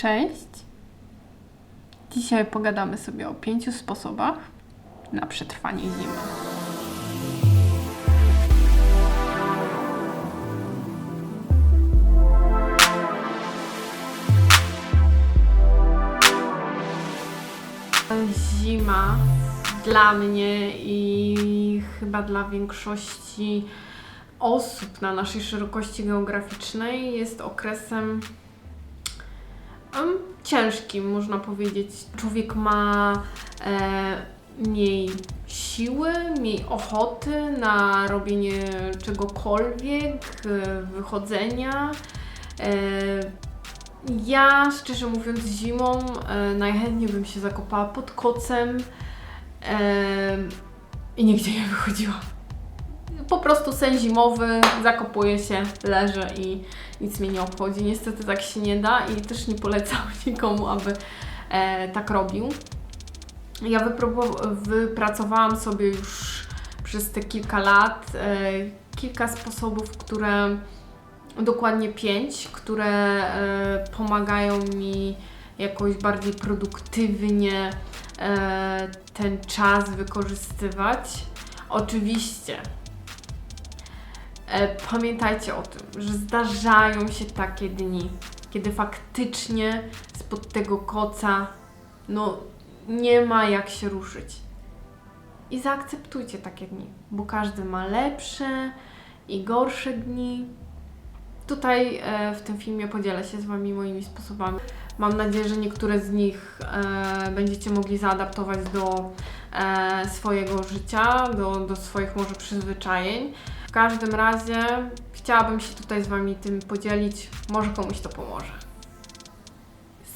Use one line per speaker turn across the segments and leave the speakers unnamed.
Cześć! Dzisiaj pogadamy sobie o pięciu sposobach na przetrwanie zimy. Zima dla mnie i chyba dla większości osób na naszej szerokości geograficznej jest okresem em, ciężkim, można powiedzieć. Człowiek ma e, mniej siły, mniej ochoty na robienie czegokolwiek, e, wychodzenia. E, ja, szczerze mówiąc, zimą e, najchętniej bym się zakopała pod kocem e, i nigdzie nie wychodziła. Po prostu sen zimowy, zakopuję się, leżę i nic mnie nie obchodzi. Niestety tak się nie da i też nie polecam nikomu, aby e, tak robił. Ja wypracowałam sobie już przez te kilka lat e, kilka sposobów, które dokładnie pięć, które e, pomagają mi jakoś bardziej produktywnie e, ten czas wykorzystywać. Oczywiście pamiętajcie o tym, że zdarzają się takie dni, kiedy faktycznie spod tego koca no nie ma jak się ruszyć. I zaakceptujcie takie dni, bo każdy ma lepsze i gorsze dni. Tutaj e, w tym filmie podzielę się z Wami moimi sposobami. Mam nadzieję, że niektóre z nich e, będziecie mogli zaadaptować do e, swojego życia, do, do swoich może przyzwyczajeń. W każdym razie chciałabym się tutaj z Wami tym podzielić. Może komuś to pomoże.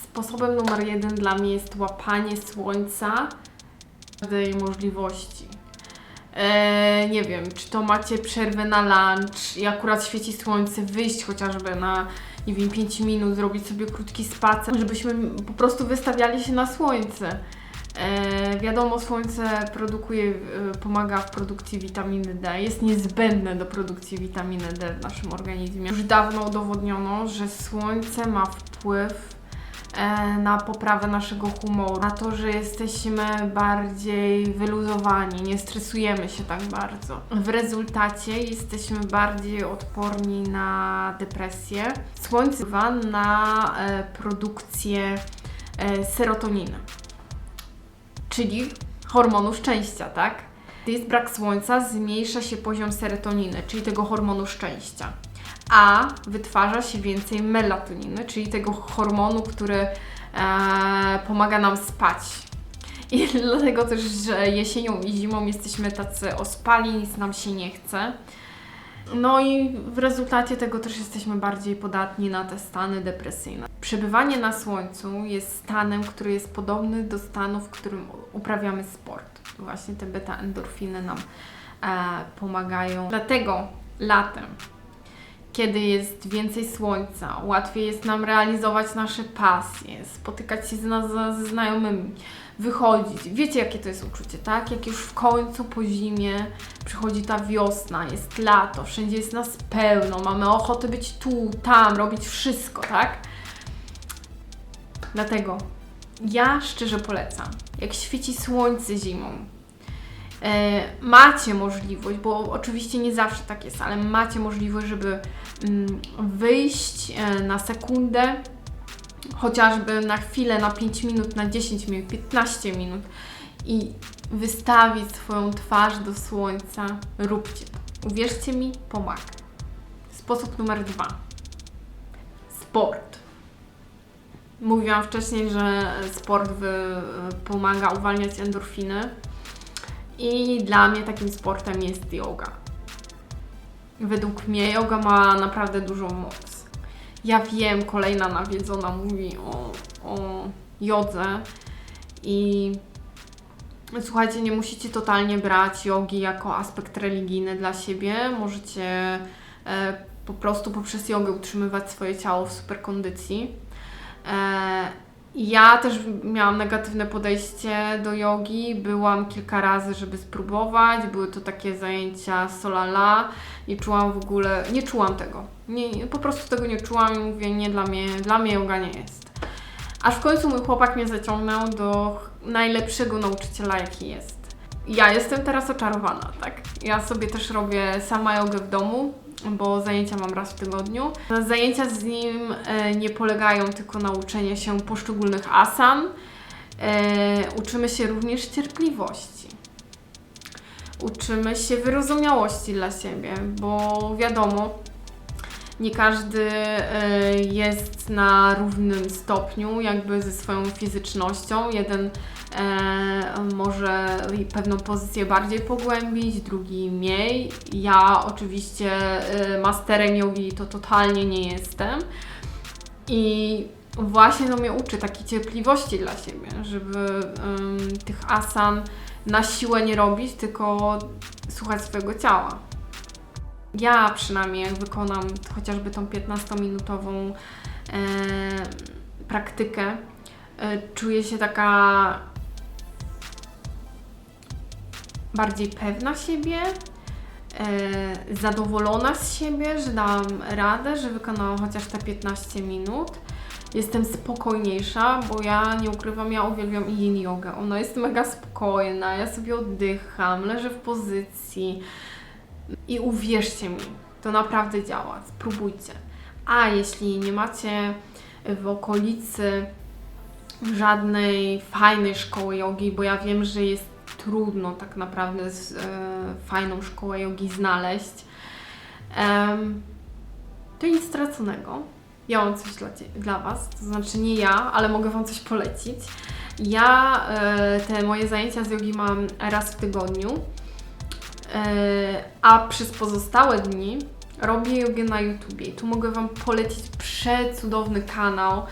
Sposobem numer jeden dla mnie jest łapanie słońca każdej możliwości. E, nie wiem, czy to macie przerwę na lunch i akurat świeci słońce, wyjść chociażby na, nie wiem, 5 minut, zrobić sobie krótki spacer, żebyśmy po prostu wystawiali się na słońce. E, wiadomo, słońce produkuje, e, pomaga w produkcji witaminy D, jest niezbędne do produkcji witaminy D w naszym organizmie. Już dawno udowodniono, że słońce ma wpływ e, na poprawę naszego humoru, na to, że jesteśmy bardziej wyluzowani, nie stresujemy się tak bardzo. W rezultacie jesteśmy bardziej odporni na depresję. Słońce wpływa na e, produkcję e, serotoniny, czyli hormonu szczęścia, tak? Gdy jest brak słońca, zmniejsza się poziom serotoniny, czyli tego hormonu szczęścia a wytwarza się więcej melatoniny, czyli tego hormonu, który e, pomaga nam spać. I dlatego też, że jesienią i zimą jesteśmy tacy ospali, nic nam się nie chce. No i w rezultacie tego też jesteśmy bardziej podatni na te stany depresyjne. Przebywanie na słońcu jest stanem, który jest podobny do stanu, w którym uprawiamy sport. Właśnie te beta-endorfiny nam e, pomagają. Dlatego latem kiedy jest więcej słońca, łatwiej jest nam realizować nasze pasje, spotykać się z nas, ze znajomymi, wychodzić. Wiecie, jakie to jest uczucie, tak? Jak już w końcu po zimie przychodzi ta wiosna, jest lato, wszędzie jest nas pełno, mamy ochotę być tu, tam, robić wszystko, tak? Dlatego ja szczerze polecam, jak świeci słońce zimą, macie możliwość, bo oczywiście nie zawsze tak jest, ale macie możliwość, żeby mm, wyjść e, na sekundę, chociażby na chwilę, na 5 minut, na 10 minut, 15 minut i wystawić swoją twarz do słońca, róbcie to. Uwierzcie mi, pomaga. Sposób numer dwa. Sport. Mówiłam wcześniej, że sport wy, pomaga uwalniać endorfiny. I dla mnie takim sportem jest yoga. Według mnie yoga ma naprawdę dużą moc. Ja wiem, kolejna nawiedzona mówi o, o jodze i słuchajcie, nie musicie totalnie brać jogi jako aspekt religijny dla siebie. Możecie e, po prostu poprzez jogę utrzymywać swoje ciało w super kondycji. E, ja też miałam negatywne podejście do jogi. Byłam kilka razy, żeby spróbować. Były to takie zajęcia solala. Nie czułam w ogóle, nie czułam tego. Nie, po prostu tego nie czułam i mówię, nie dla mnie, dla mnie nie jest. Aż w końcu mój chłopak mnie zaciągnął do najlepszego nauczyciela, jaki jest. Ja jestem teraz oczarowana, tak? Ja sobie też robię sama jogę w domu, bo zajęcia mam raz w tygodniu. Zajęcia z nim e, nie polegają tylko na uczeniu się poszczególnych asan. E, uczymy się również cierpliwości. Uczymy się wyrozumiałości dla siebie, bo wiadomo, nie każdy e, jest na równym stopniu, jakby ze swoją fizycznością. Jeden e, może pewną pozycję bardziej pogłębić, drugi mniej. Ja oczywiście e, masterem jogi to totalnie nie jestem. I właśnie to mnie uczy takiej cierpliwości dla siebie, żeby um, tych asan na siłę nie robić, tylko słuchać swojego ciała. Ja przynajmniej jak wykonam chociażby tą 15-minutową e, praktykę, e, czuję się taka bardziej pewna siebie, e, zadowolona z siebie, że dałam radę, że wykonałam chociaż te 15 minut. Jestem spokojniejsza, bo ja nie ukrywam, ja uwielbiam yin jogę. Ona jest mega spokojna, ja sobie oddycham, leżę w pozycji i uwierzcie mi, to naprawdę działa. Spróbujcie. A jeśli nie macie w okolicy żadnej fajnej szkoły jogi, bo ja wiem, że jest trudno tak naprawdę z, e, fajną szkołę jogi znaleźć, e, to nic straconego. Ja mam coś dla, dla Was, to znaczy nie ja, ale mogę Wam coś polecić. Ja e, te moje zajęcia z jogi mam raz w tygodniu, e, a przez pozostałe dni robię jogę na YouTubie. Tu mogę Wam polecić przecudowny kanał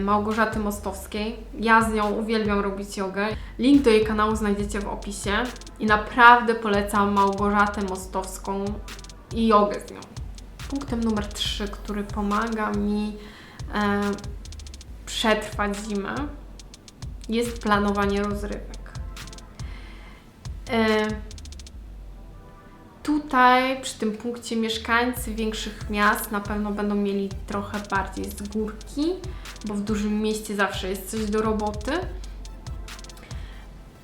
Małgorzaty Mostowskiej. Ja z nią uwielbiam robić jogę. Link do jej kanału znajdziecie w opisie. I naprawdę polecam Małgorzatę Mostowską i jogę z nią. Punktem numer 3, który pomaga mi e, przetrwać zimę, jest planowanie rozrywek. E, tutaj przy tym punkcie mieszkańcy większych miast na pewno będą mieli trochę bardziej z górki, bo w dużym mieście zawsze jest coś do roboty.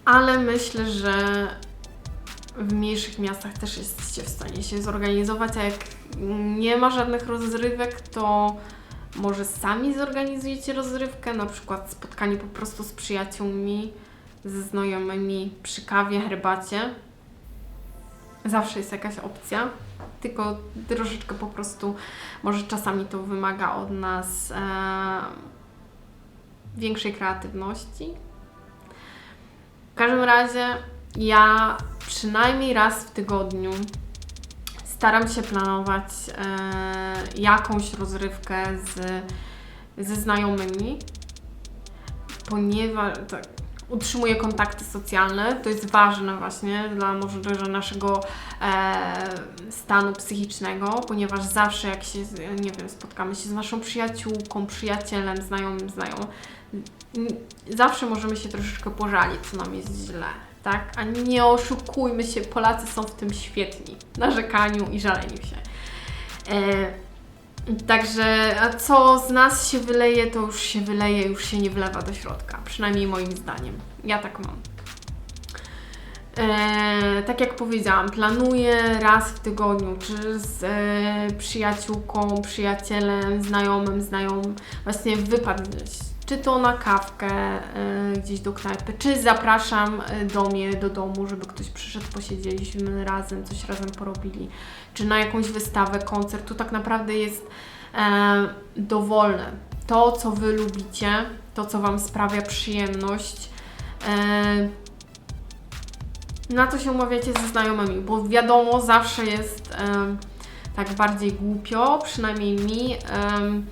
Ale myślę, że w mniejszych miastach też jesteście w stanie się zorganizować, a jak nie ma żadnych rozrywek, to może sami zorganizujecie rozrywkę, na przykład spotkanie po prostu z przyjaciółmi, ze znajomymi przy kawie, herbacie. Zawsze jest jakaś opcja, tylko troszeczkę po prostu może czasami to wymaga od nas e, większej kreatywności. W każdym razie ja przynajmniej raz w tygodniu staram się planować e, jakąś rozrywkę z, ze znajomymi, ponieważ tak, utrzymuję kontakty socjalne. To jest ważne właśnie dla może naszego e, stanu psychicznego, ponieważ zawsze jak się, nie wiem, spotkamy się z naszą przyjaciółką, przyjacielem, znajomym, znajomą, zawsze możemy się troszeczkę pożalić, co nam jest źle tak? A nie oszukujmy się, Polacy są w tym świetni. Narzekaniu i żaleniu się. E, także, a co z nas się wyleje, to już się wyleje, już się nie wlewa do środka. Przynajmniej moim zdaniem. Ja tak mam. E, tak jak powiedziałam, planuję raz w tygodniu, czy z e, przyjaciółką, przyjacielem, znajomym, znajomym, właśnie wypad czy to na kawkę y, gdzieś do knajpy, czy zapraszam e, do mnie do domu, żeby ktoś przyszedł, posiedzieliśmy razem, coś razem porobili, czy na jakąś wystawę, koncert. Tu tak naprawdę jest y, dowolne. To, co Wy lubicie, to, co Wam sprawia przyjemność. Y, na to się umawiacie ze znajomymi, bo wiadomo, zawsze jest tak bardziej głupio, przynajmniej mi mm,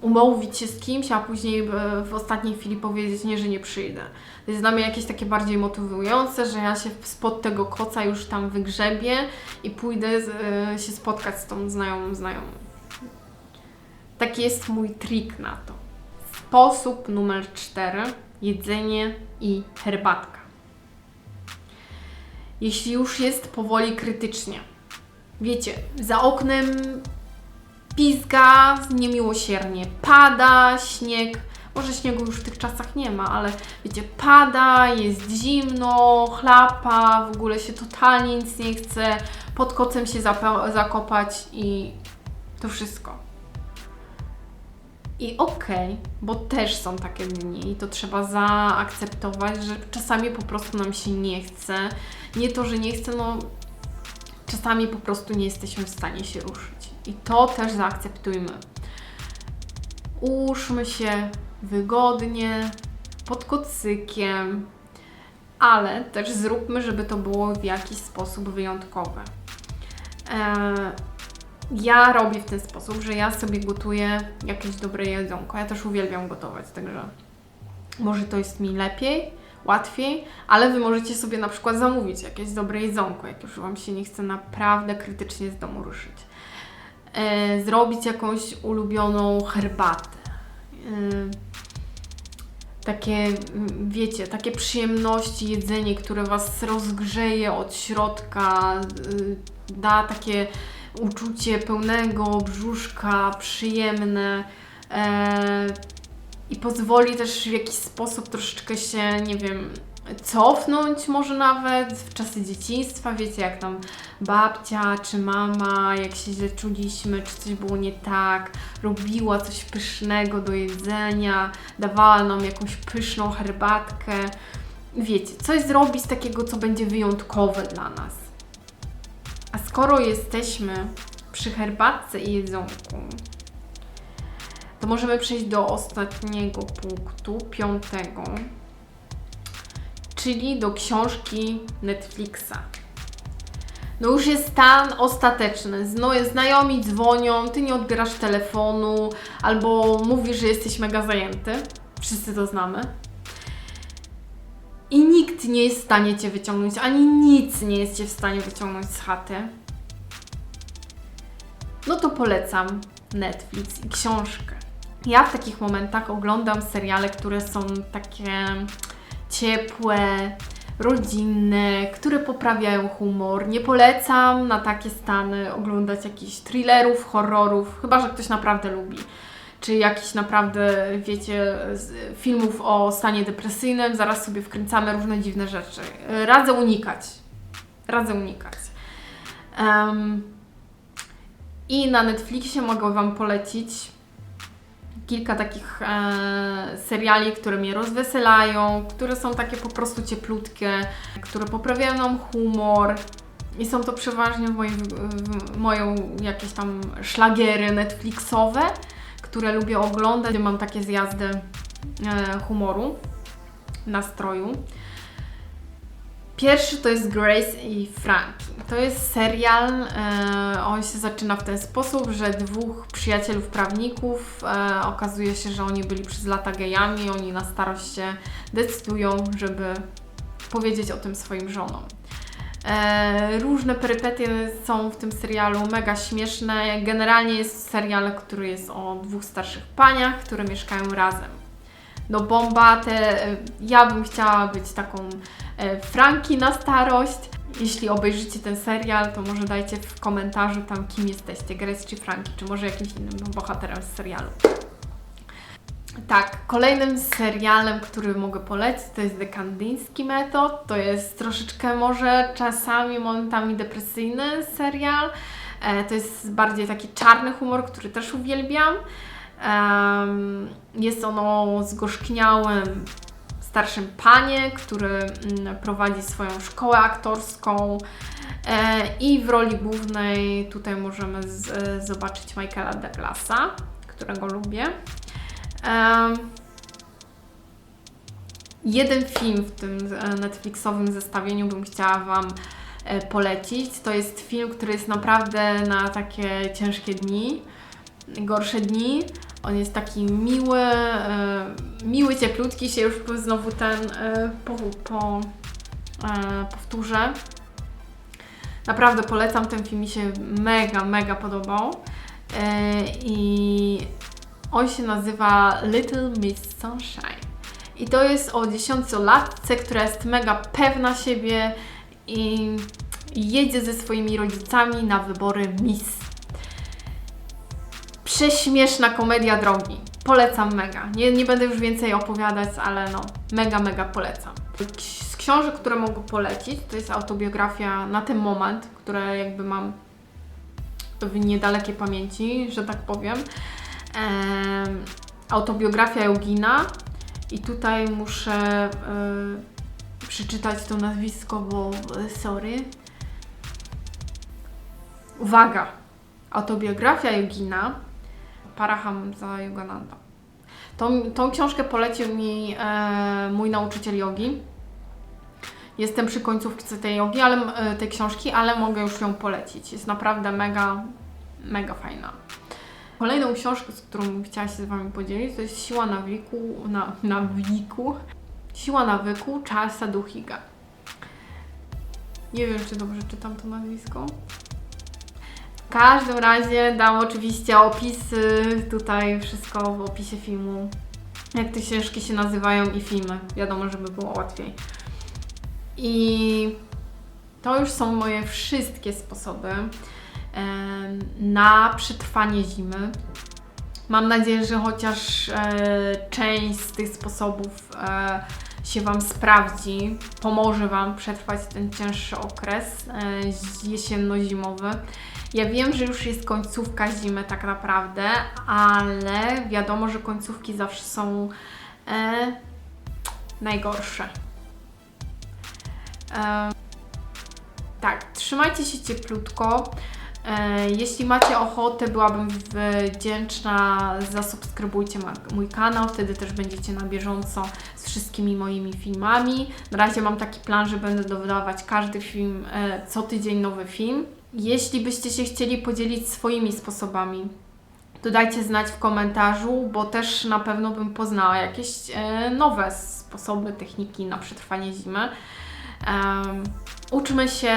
umówić się z kimś, a później e, w ostatniej chwili powiedzieć nie, że nie przyjdę. To jest dla mnie jakieś takie bardziej motywujące, że ja się spod tego koca już tam wygrzebię i pójdę e, się spotkać z tą znajomą znajomą. Taki jest mój trik na to. Sposób numer cztery. Jedzenie i herbatka. Jeśli już jest powoli krytycznie, wiecie, za oknem pizga, niemiłosiernie pada, śnieg. Może śniegu już w tych czasach nie ma, ale wiecie, pada, jest zimno, chlapa, w ogóle się totalnie nic nie chce, pod kocem się zakopać i to wszystko. I okej, bo też są takie dni i to trzeba zaakceptować, że czasami po prostu nam się nie chce. Nie to, że nie chce, no czasami po prostu nie jesteśmy w stanie się ruszyć. I to też zaakceptujmy. Ułóżmy się wygodnie, pod kocykiem, ale też zróbmy, żeby to było w jakiś sposób wyjątkowe. Eee, ja robię w ten sposób, że ja sobie gotuję jakieś dobre jedzonko. Ja też uwielbiam gotować, także może to jest mi lepiej, łatwiej, ale Wy możecie sobie na przykład zamówić jakieś dobre jedzonko, jak już Wam się nie chce naprawdę krytycznie z domu ruszyć. E, zrobić jakąś ulubioną herbatę. E, takie, wiecie, takie przyjemności, jedzenie, które Was rozgrzeje od środka, y, da takie uczucie pełnego brzuszka, przyjemne e, i pozwoli też w jakiś sposób troszeczkę się, nie wiem, cofnąć może nawet w czasy dzieciństwa, wiecie, jak tam babcia czy mama, jak się źle czuliśmy, czy coś było nie tak, robiła coś pysznego do jedzenia, dawała nam jakąś pyszną herbatkę. Wiecie, coś zrobić takiego, co będzie wyjątkowe dla nas. A skoro jesteśmy przy herbatce i jedzonku, to możemy przejść do ostatniego punktu, piątego, czyli do książki Netflixa. No już jest stan ostateczny. Znajomi dzwonią, ty nie odbierasz telefonu, albo mówisz, że jesteś mega zajęty. Wszyscy to znamy. I nikt nie jest w stanie cię wyciągnąć, ani nic nie jest cię w stanie wyciągnąć z chaty. No to polecam Netflix i książkę. Ja w takich momentach oglądam seriale, które są takie ciepłe, rodzinne, które poprawiają humor. Nie polecam na takie stany oglądać jakichś thrillerów, horrorów, chyba że ktoś naprawdę lubi. Czy jakichś naprawdę, wiecie, filmów o stanie depresyjnym, zaraz sobie wkręcamy różne dziwne rzeczy. Radzę unikać. Radzę unikać. Em, I na Netflixie mogę Wam polecić kilka takich e, seriali, które mnie rozweselają, które są takie po prostu cieplutkie, które poprawiają nam humor. I są to przeważnie moje, moją jakieś tam szlagiery Netflixowe, które lubię oglądać, gdzie mam takie zjazdy e, humoru, nastroju. Pierwszy to jest Grace i Frankie. To jest serial, e, on się zaczyna w ten sposób, że dwóch przyjacielów prawników e, okazuje się, że oni byli przez lata gejami, oni na starość się decydują, żeby powiedzieć o tym swoim żonom. E, różne perypetie są w tym serialu mega śmieszne. Generalnie jest serial, który jest o dwóch starszych paniach, które mieszkają razem. No bomba, te, e, ja bym chciała być taką Franki na starość. Jeśli obejrzycie ten serial, to może dajcie w komentarzu tam, kim jesteście, Grace czy Franki, czy może jakimś innym bohaterem z serialu. Tak, kolejnym serialem, który mogę polecić, to jest The Kandyński Metod. To jest troszeczkę może czasami, momentami depresyjny serial. E, to jest bardziej taki czarny humor, który też uwielbiam. Jest ono zgorzkniałym starszym panie, który mm, prowadzi swoją szkołę aktorską. E, I w roli głównej tutaj możemy e, zobaczyć Michaela Douglasa, którego lubię. Em, jeden film w tym e, Netflixowym zestawieniu bym chciała Wam e, polecić. To jest film, który jest naprawdę na takie ciężkie dni, gorsze dni. On jest taki miły, e, miły, cieplutki, się już znowu ten e, po, po, e, powtórzę. Naprawdę polecam, ten film mi się mega, mega podobał. E, I on się nazywa Little Miss Sunshine. I to jest o dziesięciolatce, która jest mega pewna siebie i jedzie ze swoimi rodzicami na wybory Miss. Prześmieszna komedia drogi. Polecam mega. Nie, nie będę już więcej opowiadać, ale no, mega, mega polecam. Z książek, które mogę polecić, to jest autobiografia na ten moment, które jakby mam w niedalekiej pamięci, że tak powiem. Em, autobiografia Eugina i tutaj muszę e, przeczytać to nazwisko, bo e, sorry. Uwaga! Autobiografia Eugina Paraham za Yogananda. Tą, tą książkę polecił mi e, mój nauczyciel jogi. Jestem przy końcówce tej jogi, ale, e, tej książki, ale mogę już ją polecić. Jest naprawdę mega, mega fajna. Kolejną książkę, z którą chciała się z Wami podzielić, to jest Siła nawyku, na, nawyku, Siła nawyku Charlesa Duhiga. Nie wiem, czy dobrze czytam to nazwisko. W każdym razie dam oczywiście opisy, tutaj wszystko w opisie filmu. Jak te książki się nazywają i filmy. Wiadomo, żeby było łatwiej. I to już są moje wszystkie sposoby na przetrwanie zimy. Mam nadzieję, że chociaż e, część z tych sposobów e, się Wam sprawdzi, pomoże Wam przetrwać ten cięższy okres e, jesienno-zimowy. Ja wiem, że już jest końcówka zimy tak naprawdę, ale wiadomo, że końcówki zawsze są e, najgorsze. E, tak, trzymajcie się cieplutko. E, Jeśli macie ochotę, byłabym wdzięczna, zasubskrybujcie mój kanał, wtedy też będziecie na bieżąco z wszystkimi moimi filmami. Na razie mam taki plan, że będę dodawać każdy film, e, co tydzień nowy film. Jeśli byście się chcieli podzielić swoimi sposobami, to dajcie znać w komentarzu, bo też na pewno bym poznała jakieś e, nowe sposoby, techniki na przetrwanie zimy. Em, uczmy się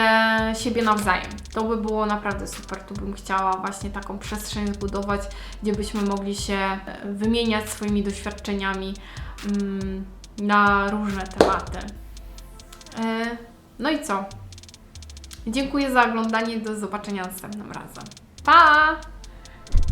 siebie nawzajem. To by było naprawdę super. Tu bym chciała właśnie taką przestrzeń zbudować, gdzie byśmy mogli się e, wymieniać swoimi doświadczeniami mm, na różne tematy. E, no i co? Dziękuję za oglądanie. Do zobaczenia następnym razem. Pa!